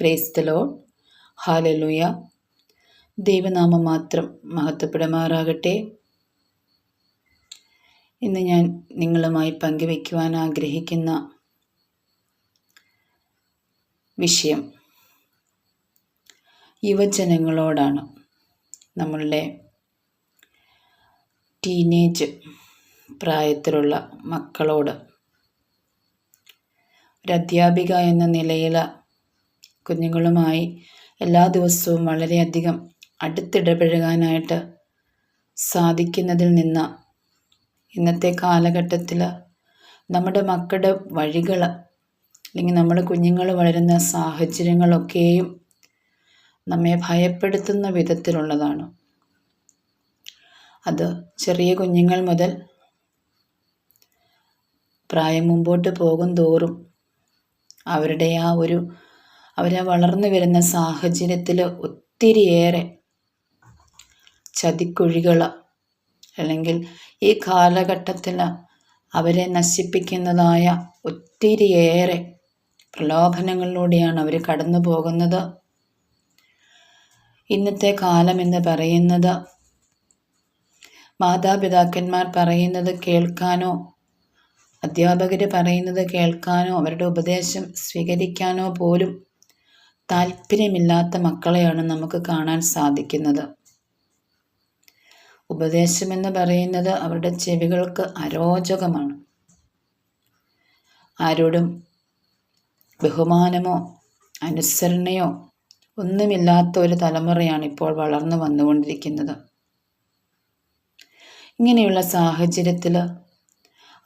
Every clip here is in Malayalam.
പ്രേസ്തലോ ഹാലലുയ ദൈവനാമം മാത്രം മഹത്വപ്പെടുമാറാകട്ടെ. ഇന്ന് ഞാൻ നിങ്ങളുമായി പങ്കുവയ്ക്കുവാൻ ആഗ്രഹിക്കുന്ന വിഷയം യുവജനങ്ങളോടാണ്. നമ്മളുടെ ടീനേജ് പ്രായത്തിലുള്ള മക്കളോട്. ഒരു അധ്യാപിക എന്ന നിലയിൽ കുഞ്ഞുങ്ങളുമായി എല്ലാ ദിവസവും വളരെയധികം അടുത്തിടപഴകാനായിട്ട് സാധിക്കുന്നതിൽ നിന്ന് ഇന്നത്തെ കാലഘട്ടത്തിൽ നമ്മുടെ മക്കളുടെ വഴികൾ അല്ലെങ്കിൽ നമ്മുടെ കുഞ്ഞുങ്ങൾ വളരുന്ന സാഹചര്യങ്ങളൊക്കെയും നമ്മെ ഭയപ്പെടുത്തുന്ന വിധത്തിലുള്ളതാണ്. അത് ചെറിയ കുഞ്ഞുങ്ങൾ മുതൽ പ്രായം മുമ്പോട്ട് പോകും തോറും അവരുടെ ആ ഒരു അവരെ വളർന്നു വരുന്ന സാഹചര്യത്തിൽ ഒത്തിരിയേറെ ചതിക്കുഴികൾ അല്ലെങ്കിൽ ഈ കാലഘട്ടത്തിൽ അവരെ നശിപ്പിക്കുന്നതായ ഒത്തിരിയേറെ പ്രലോഭനങ്ങളിലൂടെയാണ് അവർ കടന്നു പോകുന്നത്. ഇന്നത്തെ കാലം എന്ന് പറയുന്നത് മാതാപിതാക്കന്മാർ പറയുന്നത് കേൾക്കാനോ അധ്യാപകർ പറയുന്നത് കേൾക്കാനോ അവരുടെ ഉപദേശം സ്വീകരിക്കാനോ പോലും താല്പര്യമില്ലാത്ത മക്കളെയാണ് നമുക്ക് കാണാൻ സാധിക്കുന്നത്. ഉപദേശമെന്ന് പറയുന്നത് അവരുടെ ചെവികൾക്ക് അരോചകമാണ്. ആരോടും ബഹുമാനമോ അനുസരണയോ ഒന്നുമില്ലാത്ത ഒരു തലമുറയാണ് ഇപ്പോൾ വളർന്നു വന്നുകൊണ്ടിരിക്കുന്നത്. ഇങ്ങനെയുള്ള സാഹചര്യത്തിൽ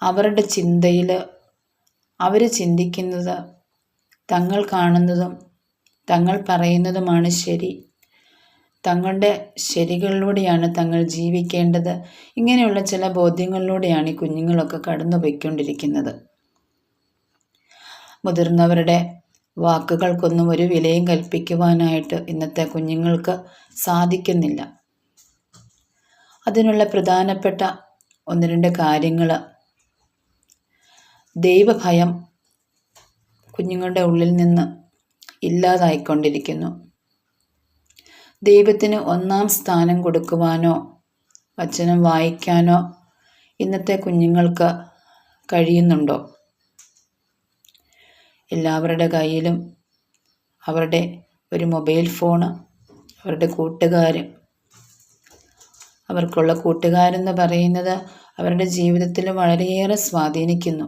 അവരുടെ ചിന്തയിൽ അവർ ചിന്തിക്കുന്നത് തങ്ങൾ കാണുന്നതും തങ്ങൾ പറയുന്നതുമാണ് ശരി. തങ്ങളുടെ ശരികളിലൂടെയാണ് തങ്ങൾ ജീവിക്കേണ്ടത്. ഇങ്ങനെയുള്ള ചില ബോധ്യങ്ങളിലൂടെയാണ് ഈ കുഞ്ഞുങ്ങളൊക്കെ കടന്നു പോയിക്കൊണ്ടിരിക്കുന്നത് മുതിർന്നവരുടെ വാക്കുകൾക്കൊന്നും ഒരു വിലയും കൽപ്പിക്കുവാനായിട്ട് ഇന്നത്തെ കുഞ്ഞുങ്ങൾക്ക് സാധിക്കുന്നില്ല. അതിനുള്ള പ്രധാനപ്പെട്ട ഒന്ന് രണ്ട് കാര്യങ്ങൾ. ദൈവഭയം കുഞ്ഞുങ്ങളുടെ ഉള്ളിൽ നിന്ന് ഇല്ലാതായിക്കൊണ്ടിരിക്കുന്നു. ദൈവത്തിന് ഒന്നാം സ്ഥാനം കൊടുക്കുവാനോ വചനം വായിക്കാനോ ഇന്നത്തെ കുഞ്ഞുങ്ങൾക്ക് കഴിയുന്നുണ്ടോ? എല്ലാവരുടെ കയ്യിലും അവരുടെ ഒരു മൊബൈൽ ഫോണ് അവരുടെ കൂട്ടുകാർ അവർക്കുള്ള കൂട്ടുകാരെന്ന് പറയുന്നത് അവരുടെ ജീവിതത്തിൽ വളരെയേറെ സ്വാധീനിക്കുന്നു.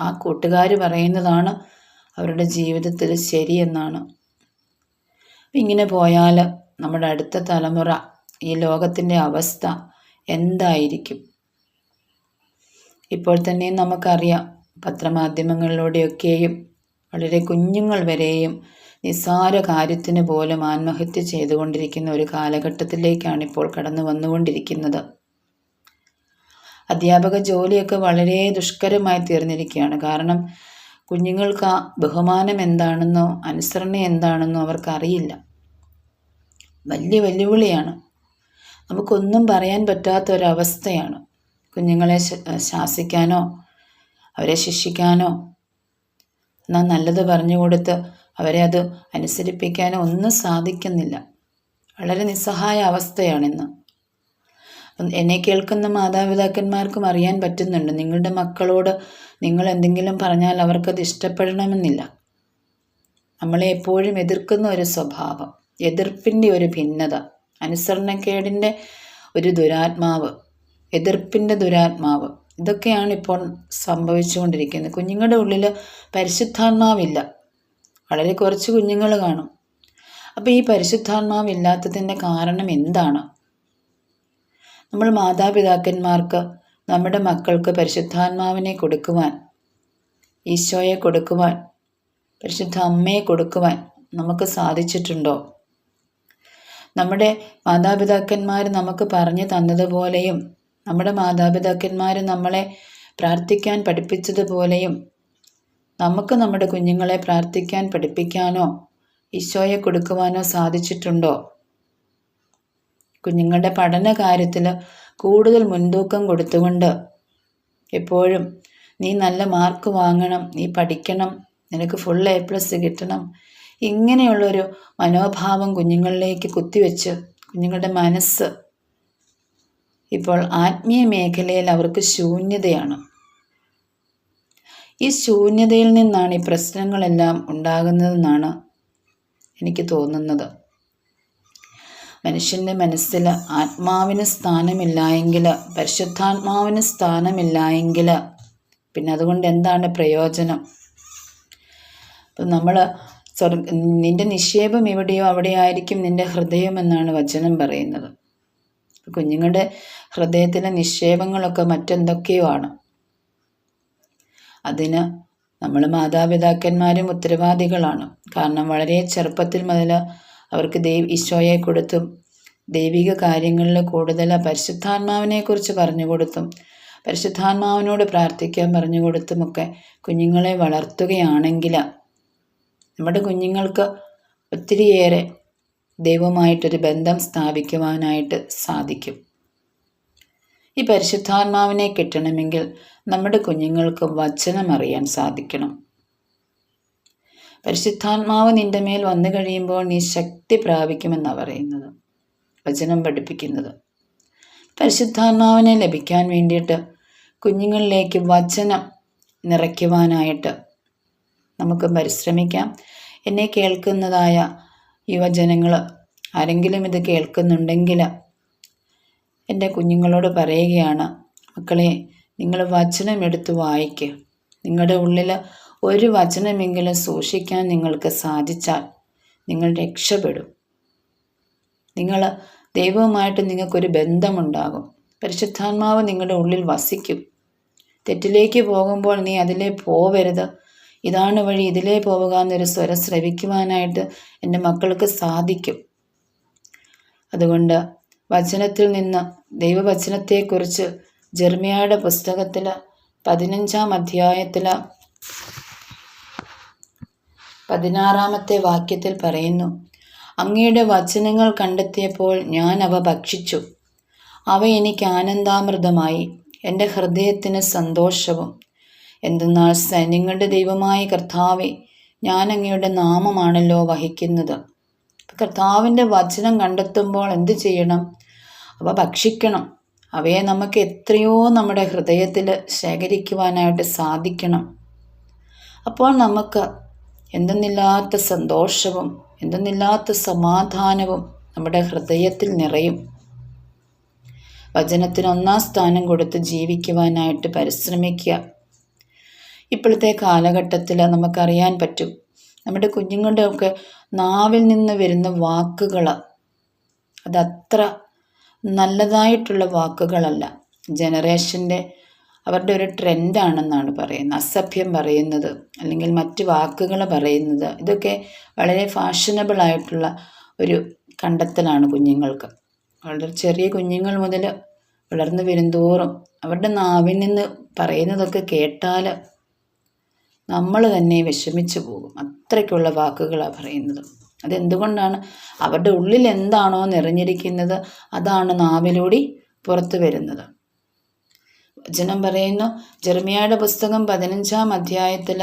ആ കൂട്ടുകാർ പറയുന്നതാണ് അവരുടെ ജീവിതത്തിൽ ശരിയെന്നാണ്. ഇങ്ങനെ പോയാൽ നമ്മുടെ അടുത്ത തലമുറ ഈ ലോകത്തിന്റെ അവസ്ഥ എന്തായിരിക്കും? ഇപ്പോൾ തന്നെ നമുക്കറിയാം പത്രമാധ്യമങ്ങളിലൂടെയൊക്കെയും വളരെ കുഞ്ഞുങ്ങൾ വരെയും നിസ്സാര കാര്യത്തിന് പോലും ആത്മഹത്യ ചെയ്തുകൊണ്ടിരിക്കുന്ന ഒരു കാലഘട്ടത്തിലേക്കാണ് ഇപ്പോൾ കടന്നു വന്നുകൊണ്ടിരിക്കുന്നത്. അധ്യാപക ജോലിയൊക്കെ വളരെ ദുഷ്കരമായി തീർന്നിരിക്കുകയാണ്. കാരണം കുഞ്ഞുങ്ങൾക്ക് ആ ബഹുമാനം എന്താണെന്നോ അനുസരണ എന്താണെന്നോ അവർക്കറിയില്ല. വലിയ വെല്ലുവിളിയാണ്. നമുക്കൊന്നും പറയാൻ പറ്റാത്ത ഒരവസ്ഥയാണ് കുഞ്ഞുങ്ങളെ ശാസിക്കാനോ അവരെ ശിക്ഷിക്കാനോ എന്നാൽ നല്ലത് പറഞ്ഞു കൊടുത്ത് അവരെ അത് അനുസരിപ്പിക്കാനോ ഒന്നും സാധിക്കുന്നില്ല. വളരെ നിസ്സഹായ അവസ്ഥയാണിന്ന്. എന്നെ കേൾക്കുന്ന മാതാപിതാക്കന്മാർക്കും അറിയാൻ പറ്റുന്നുണ്ട്. നിങ്ങളുടെ മക്കളോട് നിങ്ങൾ എന്തെങ്കിലും പറഞ്ഞാൽ അവർക്കത് ഇഷ്ടപ്പെടണമെന്നില്ല. നമ്മളെ എപ്പോഴും എതിർക്കുന്ന ഒരു സ്വഭാവം എതിർപ്പിന്റെ ഒരു ഭിന്നത അനുസരണക്കേടിന്റെ ഒരു ദുരാത്മാവ് എതിർപ്പിന്റെ ദുരാത്മാവ്. ഇതൊക്കെയാണ് ഇപ്പോൾ സംഭവിച്ചുകൊണ്ടിരിക്കുന്നത്. കുഞ്ഞുങ്ങളുടെ ഉള്ളിൽ പരിശുദ്ധാത്മാവില്ല. വളരെ കുറച്ച് കുഞ്ഞുങ്ങൾ കാണും. അപ്പോൾ ഈ പരിശുദ്ധാത്മാവില്ലാത്തതിന്റെ കാരണം എന്താണ്? നമ്മൾ മാതാപിതാക്കന്മാർക്ക് നമ്മുടെ മക്കൾക്ക് പരിശുദ്ധാത്മാവിനെ കൊടുക്കുവാൻ ഈശോയെ കൊടുക്കുവാൻ പരിശുദ്ധ അമ്മയെ കൊടുക്കുവാൻ നമുക്ക് സാധിച്ചിട്ടുണ്ടോ? നമ്മുടെ മാതാപിതാക്കന്മാർ നമുക്ക് പറഞ്ഞു തന്നതുപോലെയും നമ്മുടെ മാതാപിതാക്കന്മാർ നമ്മളെ പ്രാർത്ഥിക്കാൻ പഠിപ്പിച്ചതുപോലെയും നമുക്ക് നമ്മുടെ കുഞ്ഞുങ്ങളെ പ്രാർത്ഥിക്കാൻ പഠിപ്പിക്കാനോ ഈശോയെ കൊടുക്കുവാനോ സാധിച്ചിട്ടുണ്ടോ? കുഞ്ഞുങ്ങളുടെ പഠന കാര്യത്തിൽ കൂടുതൽ മുൻതൂക്കം കൊടുത്തുകൊണ്ട് എപ്പോഴും നീ നല്ല മാർക്ക് വാങ്ങണം നീ പഠിക്കണം നിനക്ക് ഫുൾ എ പ്ലസ് കിട്ടണം ഇങ്ങനെയുള്ളൊരു മനോഭാവം കുഞ്ഞുങ്ങളിലേക്ക് കുത്തിവെച്ച് കുഞ്ഞുങ്ങളുടെ മനസ്സ് ഇപ്പോൾ ആത്മീയ മേഖലയിൽ അവർക്ക് ശൂന്യതയാണ്. ഈ ശൂന്യതയിൽ നിന്നാണ് ഈ പ്രശ്നങ്ങളെല്ലാം ഉണ്ടാകുന്നതെന്നാണ് എനിക്ക് തോന്നുന്നത്. മനുഷ്യന്റെ മനസ്സിൽ ആത്മാവിന് സ്ഥാനമില്ലായെങ്കിൽ പരിശുദ്ധാത്മാവിന് സ്ഥാനമില്ലായെങ്കിൽ പിന്നെ അതുകൊണ്ട് എന്താണ് പ്രയോജനം? അപ്പം നമ്മൾ സ്വർഗ നിന്റെ നിക്ഷേപം എവിടെയോ അവിടെയായിരിക്കും നിന്റെ ഹൃദയം എന്നാണ് വചനം പറയുന്നത്. കുഞ്ഞുങ്ങളുടെ ഹൃദയത്തിലെ നിക്ഷേപങ്ങളൊക്കെ മറ്റെന്തൊക്കെയോ ആണ്. അതിന് നമ്മൾ മാതാപിതാക്കന്മാരും ഉത്തരവാദികളാണ്. കാരണം വളരെ ചെറുപ്പത്തിൽ മുതൽ അവർക്ക് ദൈവ ഈശോയെ കൊടുത്തും ദൈവിക കാര്യങ്ങളിൽ കൂടുതൽ പരിശുദ്ധാത്മാവിനെക്കുറിച്ച് പറഞ്ഞു കൊടുത്തും പരിശുദ്ധാത്മാവിനോട് പ്രാർത്ഥിക്കാൻ പറഞ്ഞു കൊടുത്തുമൊക്കെ കുഞ്ഞുങ്ങളെ വളർത്തുകയാണെങ്കിൽ നമ്മുടെ കുഞ്ഞുങ്ങൾക്ക് ഒത്തിരിയേറെ ദൈവമായിട്ടൊരു ബന്ധം സ്ഥാപിക്കുവാനായിട്ട് സാധിക്കും. ഈ പരിശുദ്ധാത്മാവിനെ കിട്ടണമെങ്കിൽ നമ്മുടെ കുഞ്ഞുങ്ങൾക്ക് വചനം അറിയാൻ സാധിക്കണം. പരിശുദ്ധാത്മാവ് നിന്റെ മേൽ വന്നു കഴിയുമ്പോൾ നീ ശക്തി പ്രാപിക്കുമെന്നാണ് പറയുന്നത്. വചനം പഠിപ്പിക്കുന്നത്. പരിശുദ്ധാത്മാവിനെ ലഭിക്കാൻ വേണ്ടിയിട്ട് കുഞ്ഞുങ്ങളിലേക്ക് വചനം നിറയ്ക്കുവാനായിട്ട് നമുക്ക് പരിശ്രമിക്കാം. എന്നെ കേൾക്കുന്നതായ യുവജനങ്ങൾ ആരെങ്കിലും ഇത് കേൾക്കുന്നുണ്ടെങ്കിൽ എന്റെ കുഞ്ഞുങ്ങളോട് പറയുകയാണ് മക്കളെ നിങ്ങൾ വചനം എടുത്ത് വായിക്കുക നിങ്ങളുടെ ഉള്ളിൽ ഒരു വചനമെങ്കിലും സൂക്ഷിക്കാൻ നിങ്ങൾക്ക് സാധിച്ചാൽ നിങ്ങൾ രക്ഷപ്പെടും. നിങ്ങൾ ദൈവവുമായിട്ട് നിങ്ങൾക്കൊരു ബന്ധമുണ്ടാകും. പരിശുദ്ധാത്മാവ് നിങ്ങളുടെ ഉള്ളിൽ വസിക്കും. തെറ്റിലേക്ക് പോകുമ്പോൾ നീ അതിലേ പോവരുത്. ഇതാണ് വഴി ഇതിലേ പോവുക എന്നൊരു സ്വരം ശ്രവിക്കുവാനായിട്ട് എന്റെ മക്കൾക്ക് സാധിക്കും. അതുകൊണ്ട് വചനത്തിൽ നിന്ന് ദൈവവചനത്തെക്കുറിച്ച് ജെർമിയയുടെ പുസ്തകത്തിൽ പതിനഞ്ചാം അധ്യായത്തിൽ പതിനാറാമത്തെ വാക്യത്തിൽ പറയുന്നു അങ്ങയുടെ വചനങ്ങൾ കണ്ടെത്തിയപ്പോൾ ഞാൻ അവ ഭക്ഷിച്ചു. അവ എനിക്ക് ആനന്ദാമൃതമായി. എന്റെ ഹൃദയത്തിന് സന്തോഷവും. എന്തെന്നാൽ സൈന്യങ്ങളുടെ ദൈവമായ കർത്താവെ ഞാൻ അങ്ങയുടെ നാമമാണല്ലോ വഹിക്കുന്നത്. കർത്താവിന്റെ വചനം കണ്ടെത്തുമ്പോൾ എന്ത് ചെയ്യണം? അവ ഭക്ഷിക്കണം. അവയെ നമുക്ക് എത്രയോ നമ്മുടെ ഹൃദയത്തിൽ ശേഖരിക്കുവാനായിട്ട് സാധിക്കണം. അപ്പോൾ നമുക്ക് എന്തെന്നില്ലാത്ത സന്തോഷവും എന്തെന്നില്ലാത്ത സമാധാനവും നമ്മുടെ ഹൃദയത്തിൽ നിറയും. വചനത്തിന് ഒന്നാം സ്ഥാനം കൊടുത്ത് ജീവിക്കുവാനായിട്ട് പരിശ്രമിക്കുക. ഇപ്പോഴത്തെ കാലഘട്ടത്തിൽ നമുക്കറിയാൻ പറ്റും. നമ്മുടെ കുഞ്ഞുങ്ങളുടെയൊക്കെ നാവിൽ നിന്ന് വരുന്ന വാക്കുകൾ അതത്ര നല്ലതായിട്ടുള്ള വാക്കുകളല്ല. ജനറേഷന്റെ അവരുടെ ഒരു ട്രെൻഡാണെന്നാണ് പറയുന്നത്. അസഭ്യം പറയുന്നത്. അല്ലെങ്കിൽ മറ്റ് വാക്കുകൾ പറയുന്നത്. ഇതൊക്കെ വളരെ ഫാഷനബിളായിട്ടുള്ള ഒരു കണ്ടെത്തലാണ് കുഞ്ഞുങ്ങൾക്ക്. വളരെ ചെറിയ കുഞ്ഞുങ്ങൾ മുതൽ വളർന്നു വരുന്തോറും അവരുടെ നാവിൽ നിന്ന് പറയുന്നതൊക്കെ കേട്ടാൽ നമ്മൾ തന്നെ വിഷമിച്ചു പോകും. അത്രയ്ക്കുള്ള വാക്കുകളാണ് പറയുന്നത്. അതെന്തുകൊണ്ടാണ്? അവരുടെ ഉള്ളിൽ എന്താണോ നിറഞ്ഞിരിക്കുന്നത് അതാണ് നാവിലൂടെ പുറത്തു വരുന്നത്. വചനം പറയുന്നു ജെർമിയയുടെ പുസ്തകം പതിനഞ്ചാം അധ്യായത്തിൽ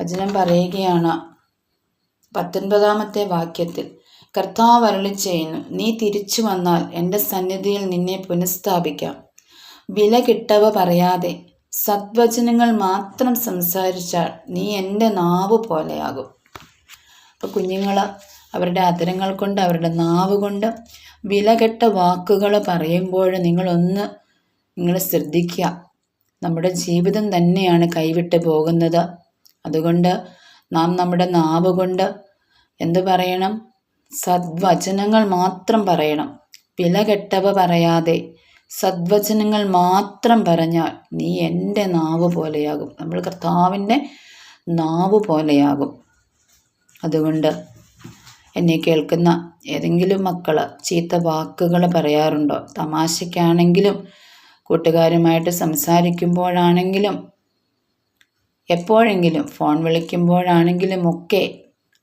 വചനം പറയുകയാണ്. പത്തൊൻപതാമത്തെ വാക്യത്തിൽ കർത്താവ് അരളി ചെയ്യുന്നു നീ തിരിച്ചു വന്നാൽ എന്റെ സന്നിധിയിൽ നിന്നെ പുനഃസ്ഥാപിക്കാം. വില കിട്ടവ പറയാതെ സദ്വചനങ്ങൾ മാത്രം സംസാരിച്ചാൽ നീ എന്റെ നാവ് പോലെയാകും. അപ്പോൾ കുഞ്ഞുങ്ങൾ അവരുടെ അതിരങ്ങൾ കൊണ്ട് അവരുടെ നാവ് കൊണ്ട് വിലകെട്ട വാക്കുകൾ പറയുമ്പോൾ നിങ്ങളൊന്ന് നിങ്ങൾ ശ്രദ്ധിക്കുക. നമ്മുടെ ജീവിതം തന്നെയാണ് കൈവിട്ട് പോകുന്നത്. അതുകൊണ്ട് നാം നമ്മുടെ നാവ് കൊണ്ട് എന്തു പറയണം? സദ്വചനങ്ങൾ മാത്രം പറയണം. വിലകെട്ടവ പറയാതെ സദ്വചനങ്ങൾ മാത്രം പറഞ്ഞാൽ നീ എന്റെ നാവ് പോലെയാകും. നമ്മൾ കർത്താവിന്റെ നാവ് പോലെയാകും. അതുകൊണ്ട് എന്നെ കേൾക്കുന്ന ഏതെങ്കിലും മക്കൾ ചീത്ത വാക്കുകൾ പറയാറുണ്ടോ? തമാശയ്ക്കാണെങ്കിലും കൂട്ടുകാരുമായിട്ട് സംസാരിക്കുമ്പോഴാണെങ്കിലും എപ്പോഴെങ്കിലും ഫോൺ വിളിക്കുമ്പോഴാണെങ്കിലും ഒക്കെ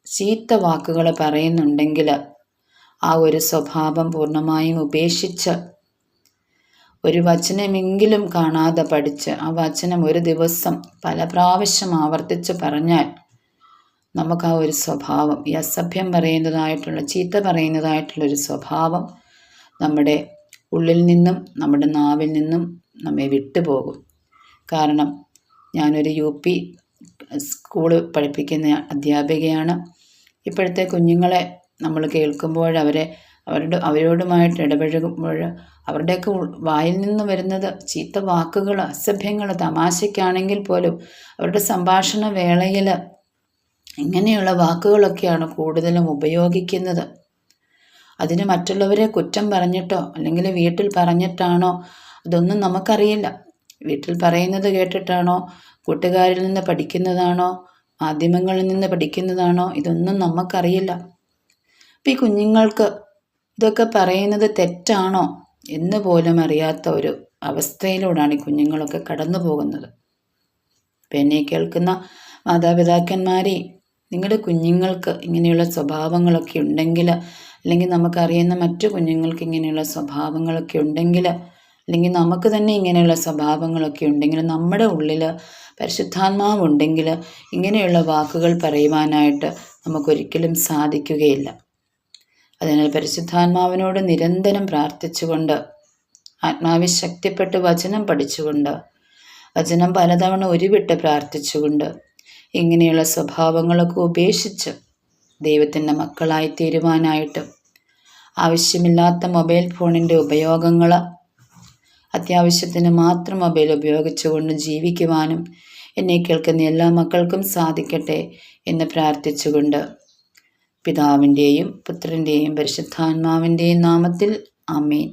ചീത്ത വാക്കുകൾ പറയുന്നുണ്ടെങ്കിൽ ആ ഒരു സ്വഭാവം പൂർണമായും ഉപേക്ഷിച്ച് ഒരു വചനമെങ്കിലും കാണാതെ പഠിച്ച് ആ വചനം ഒരു ദിവസം പല പ്രാവശ്യം ആവർത്തിച്ച് പറഞ്ഞാൽ നമുക്ക് ആ ഒരു സ്വഭാവം ഈ അസഭ്യം പറയുന്നതായിട്ടുള്ള ചീത്ത പറയുന്നതായിട്ടുള്ള ഒരു സ്വഭാവം നമ്മുടെ ഉള്ളിൽ നിന്നും നമ്മുടെ നാവിൽ നിന്നും നമ്മെ വിട്ടുപോകും. കാരണം ഞാനൊരു യു പി സ്കൂൾ പഠിപ്പിക്കുന്ന അധ്യാപികയാണ്. ഇപ്പോഴത്തെ കുഞ്ഞുങ്ങളെ നമ്മൾ കേൾക്കുമ്പോൾ അവരെ അവരുടെ അവരോടുമായിട്ട് ഇടപഴകുമ്പോൾ അവരുടെയൊക്കെ വായിൽ നിന്ന് വരുന്നത് ചീത്ത വാക്കുകൾ അസഭ്യങ്ങൾ തമാശയ്ക്കാണെങ്കിൽ പോലും അവരുടെ സംഭാഷണ വേളയിൽ ഇങ്ങനെയുള്ള വാക്കുകളൊക്കെയാണ് കൂടുതലും ഉപയോഗിക്കുന്നത്. അതിന് മറ്റുള്ളവരെ കുറ്റം പറഞ്ഞിട്ടോ അല്ലെങ്കിൽ വീട്ടിൽ പറഞ്ഞിട്ടാണോ അതൊന്നും നമുക്കറിയില്ല. വീട്ടിൽ പറയുന്നത് കേട്ടിട്ടാണോ? കൂട്ടുകാരിൽ നിന്ന് പഠിക്കുന്നതാണോ? മാധ്യമങ്ങളിൽ നിന്ന് പഠിക്കുന്നതാണോ? ഇതൊന്നും നമുക്കറിയില്ല. അപ്പം ഈ കുഞ്ഞുങ്ങൾക്ക് ഇതൊക്കെ പറയുന്നത് തെറ്റാണോ എന്ന് പോലും അറിയാത്ത ഒരു അവസ്ഥയിലൂടെയാണ് ഈ കുഞ്ഞുങ്ങളൊക്കെ കടന്നു പോകുന്നത്. അപ്പം എന്നെ കേൾക്കുന്ന മാതാപിതാക്കന്മാരെ നിങ്ങളുടെ കുഞ്ഞുങ്ങൾക്ക് ഇങ്ങനെയുള്ള സ്വഭാവങ്ങളൊക്കെ ഉണ്ടെങ്കിൽ അല്ലെങ്കിൽ നമുക്കറിയുന്ന മറ്റു കുഞ്ഞുങ്ങൾക്ക് ഇങ്ങനെയുള്ള സ്വഭാവങ്ങളൊക്കെ ഉണ്ടെങ്കിൽ അല്ലെങ്കിൽ നമുക്ക് തന്നെ ഇങ്ങനെയുള്ള സ്വഭാവങ്ങളൊക്കെ ഉണ്ടെങ്കിൽ നമ്മുടെ ഉള്ളിൽ പരിശുദ്ധാത്മാവുണ്ടെങ്കിൽ ഇങ്ങനെയുള്ള വാക്കുകൾ പറയുവാനായിട്ട് നമുക്കൊരിക്കലും സാധിക്കുകയില്ല. അതിനാൽ പരിശുദ്ധാത്മാവിനോട് നിരന്തരം പ്രാർത്ഥിച്ചുകൊണ്ട് ആത്മാവിൽ ശക്തിപ്പെട്ട് വചനം പഠിച്ചുകൊണ്ട് വചനം പലതവണ ഉരുവിട്ട് പ്രാർത്ഥിച്ചുകൊണ്ട് ഇങ്ങനെയുള്ള സ്വഭാവങ്ങളൊക്കെ ഉപേക്ഷിച്ച് ദൈവത്തിന്റെ മക്കളായി തീരുവാനായിട്ട് ആവശ്യമില്ലാത്ത മൊബൈൽ ഫോണിന്റെ ഉപയോഗങ്ങൾ അത്യാവശ്യത്തിന് മാത്രം മൊബൈൽ ഉപയോഗിച്ചുകൊണ്ട് ജീവിക്കുവാനും എന്നെ കേൾക്കുന്ന എല്ലാ മക്കൾക്കും സാധിക്കട്ടെ എന്ന് പ്രാർത്ഥിച്ചുകൊണ്ട് പിതാവിന്റെയും പുത്രന്റെയും പരിശുദ്ധാത്മാവിന്റെയും നാമത്തിൽ അമീൻ